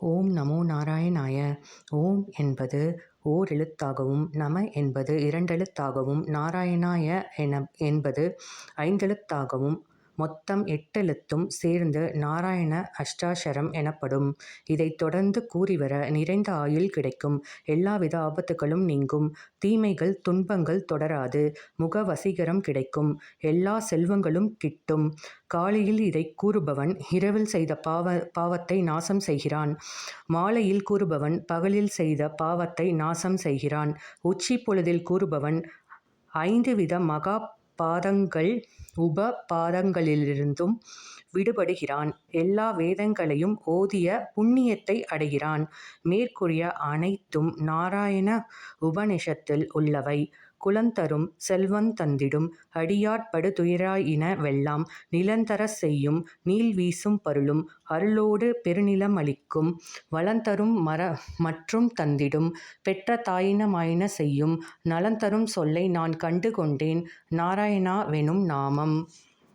ஓம் நமோ நாராயணாய. ஓம் என்பது ஓரெழுத்தாகவும் நம என்பது இரண்டெழுத்தாகவும் நாராயணாய என என்பது ஐந்தெழுத்தாகவும் மொத்தம் எட்டெழுத்தும் சேர்ந்து நாராயண அஷ்டாட்சரம் எனப்படும். இதைத் தொடர்ந்து கூறிவர நிறைந்த ஆயுள் கிடைக்கும். எல்லாவித ஆபத்துகளும் நீங்கும். தீமைகள் துன்பங்கள் தொடராது. முக வசீகரம் கிடைக்கும். எல்லாச் செல்வங்களும் கிட்டும். காலையில் இதைக் கூறுபவன் இரவில் செய்த பாவத்தை நாசம் செய்கிறான். மாலையில் கூறுபவன் பகலில் செய்த பாவத்தை நாசம் செய்கிறான். உச்சிப் பொழுதில் கூறுபவன் ஐந்து வித மகா பாதங்கள் உப பாதங்களிலிருந்தும் விடுபடுகிறான். எல்லா வேதங்களையும் ஓதிய புண்ணியத்தை அடைகிறான். மேற்கூறிய அனைத்தும் நாராயண உபநிஷத்தில் உள்ளவை. குலந்தரும் செல்வந்தந்திடும் தந்திடும் அடியார்ப் படுதுயராயின வெல்லாம் நிலந்தர செய்யும் நீள்வீசும் பருளும் அருளோடு பெருநிலமளிக்கும் வளந்தரும் வளந்தரும் மற்றும் தந்திடும் பெற்ற தாயினமாயின செய்யும் நலந்தரும் சொல்லை நான் கண்டு கொண்டேன் நாராயணாவெனும் நாமம்